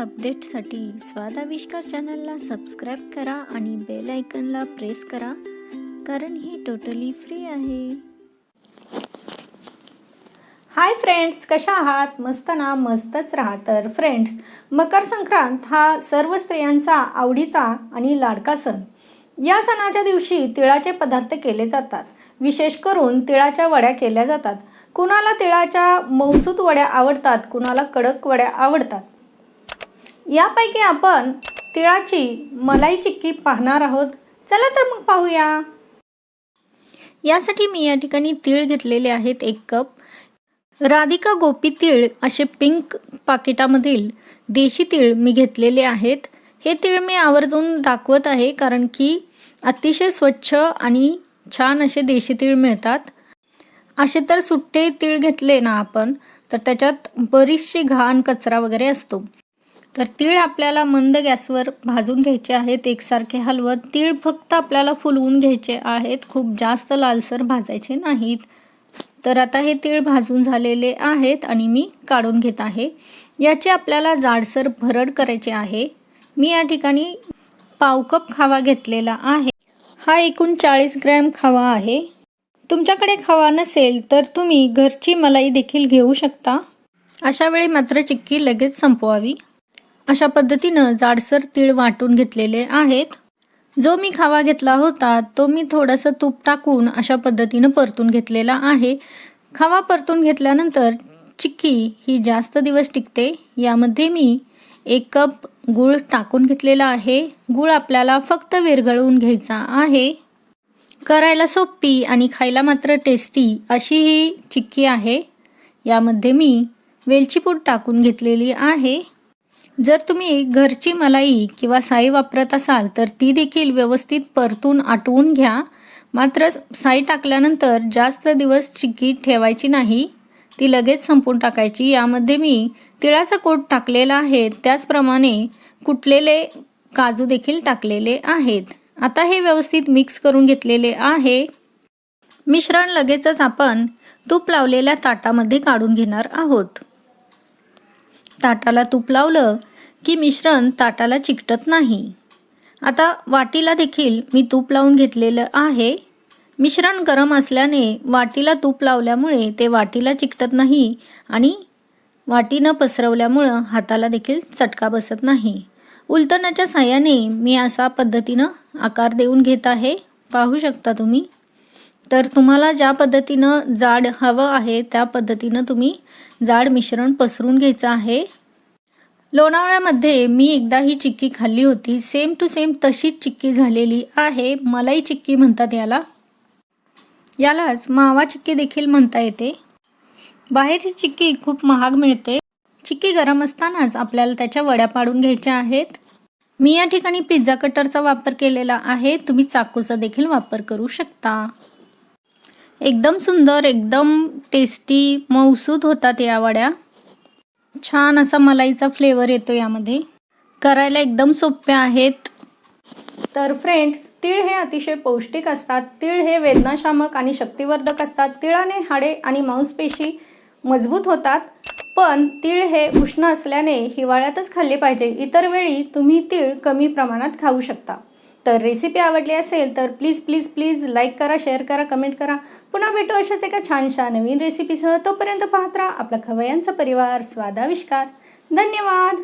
अपडेटसाठी स्वादाविष्कार चॅनलला सबस्क्राईब करा आणि बेल आयकनला प्रेस करा कारण ही टोटली फ्री आहे. हाय फ्रेंड्स कशा आहात? मस्त ना? मस्तच राहा. तर फ्रेंड्स मकर संक्रांत हा सर्व स्त्रियांचा आवडीचा आणि लाडका सण. या सणाच्या दिवशी तिळाचे पदार्थ केले जातात. विशेष करून तिळाच्या वड्या केल्या जातात. कुणाला तिळाच्या मौसूद वड्या आवडतात कुणाला कडक वड्या आवडतात. यापैकी आपण तिळाची मलाई चिक्की पाहणार आहोत. चला तर मग पाहूया. यासाठी मी या ठिकाणी तीळ घेतलेले आहेत एक कप. राधिका गोपी तीळ असे पिंक पाकिटामधील देशी तीळ मी घेतलेले आहेत. हे तीळ मी आवर्जून दाखवत आहे कारण की अतिशय स्वच्छ आणि छान असे देशी तीळ मिळतात. असे तर सुट्टे तीळ घेतले ना आपण तर त्याच्यात बरीचशी घाण कचरा वगैरे असतो. तर तीळ आपल्याला मंद गॅसवर भाजून घ्यायचे आहेत. एकसारखे हलवत तीळ फक्त आपल्याला फुलवून घ्यायचे आहेत. खूप जास्त लालसर भाजायचे नाहीत. तर आता हे तीळ भाजून झालेले आहेत आणि मी काढून घेत आहे. याचे आपल्याला जाडसर भरड करायचे आहे. मी या ठिकाणी पाव कप खावा घेतलेला आहे. हा एकूण चाळीस ग्रॅम खावा आहे. तुमच्याकडे खावा नसेल तर तुम्ही घरची मलाई देखील घेऊ शकता. अशा वेळी मात्र चिक्की लगेच संपवावी. अशा पद्धतीनं जाडसर तीळ वाटून घेतलेले आहेत. जो मी खावा घेतला होता तो मी थोडंसं तूप टाकून अशा पद्धतीनं परतून घेतलेला आहे. खावा परतून घेतल्यानंतर चिक्की ही जास्त दिवस टिकते. यामध्ये मी एक कप गूळ टाकून घेतलेला आहे. गूळ आपल्याला फक्त विरघळवून घ्यायचा आहे. करायला सोपी आणि खायला मात्र टेस्टी अशी ही चिक्की आहे. यामध्ये मी वेलची पूड टाकून घेतलेली आहे. जर तुम्ही घरची मलाई किंवा साई वापरत असाल तर ती देखील व्यवस्थित परतून आटवून घ्या. मात्र साई टाकल्यानंतर जास्त दिवस चिकी ठेवायची नाही. ती लगेच संपून टाकायची. यामध्ये मी तिळाचा कोट टाकलेला आहे. त्याचप्रमाणे कुटलेले काजू देखील टाकलेले आहेत. आता हे व्यवस्थित मिक्स करून घेतलेले आहे. मिश्रण लगेचच आपण तूप लावलेल्या ताटामध्ये काढून घेणार आहोत. ताटाला तूप लावलं की मिश्रण ताटाला चिकटत नाही. आता वाटीला देखील मी तूप लावून घेतलेलं आहे. मिश्रण गरम असल्याने वाटीला तूप लावल्यामुळे ते वाटीला चिकटत नाही आणि वाटीनं पसरवल्यामुळं हाताला देखील चटका बसत नाही. उलटण्याच्या साह्याने मी असा पद्धतीनं आकार देऊन घेत आहे. पाहू शकता तुम्ही? तर तुम्हाला ज्या पद्धतीनं जाड हवं आहे त्या पद्धतीनं तुम्ही जाड मिश्रण पसरून घ्यायचं आहे. लोणावळ्यामध्ये मी एकदा ही चिक्की खाल्ली होती. सेम टू सेम तशीच चिक्की झालेली आहे. मलाई चिक्की म्हणतात याला. यालाच मावा चिक्की देखील म्हणता येते. बाहेरची चिक्की खूप महाग मिळते. चिक्की गरम असतानाच आपल्याला त्याच्या वड्या पाडून घ्यायच्या आहेत. मी या ठिकाणी पिझ्झा कटरचा वापर केलेला आहे. तुम्ही चाकूचा देखील वापर करू शकता. एकदम सुंदर एकदम टेस्टी मौसूद होतात या वड्या. छान असा मलाईचा फ्लेवर येतो यामध्ये. करायला एकदम सोप्या आहेत. तर फ्रेंड्स तीळ हे अतिशय पौष्टिक असतात. तीळ हे वेदनाशामक आणि शक्तिवर्धक असतात. तिळाने हाडे आणि मांसपेशी मजबूत होतात. पण तीळ हे उष्ण असल्याने हिवाळ्यातच खाल्ले पाहिजे. इतर वेळी तुम्ही तीळ कमी प्रमाणात खाऊ शकता. तर रेसिपी आवडली असेल तर प्लीज प्लीज प्लीज लाईक करा शेअर करा कमेंट करा. पुन्हा भेटू अशाच एका छानशा नवीन रेसिपीसह तोपर्यंत पाहत राहा आपला खवयांचा परिवार स्वादाविष्कार. धन्यवाद!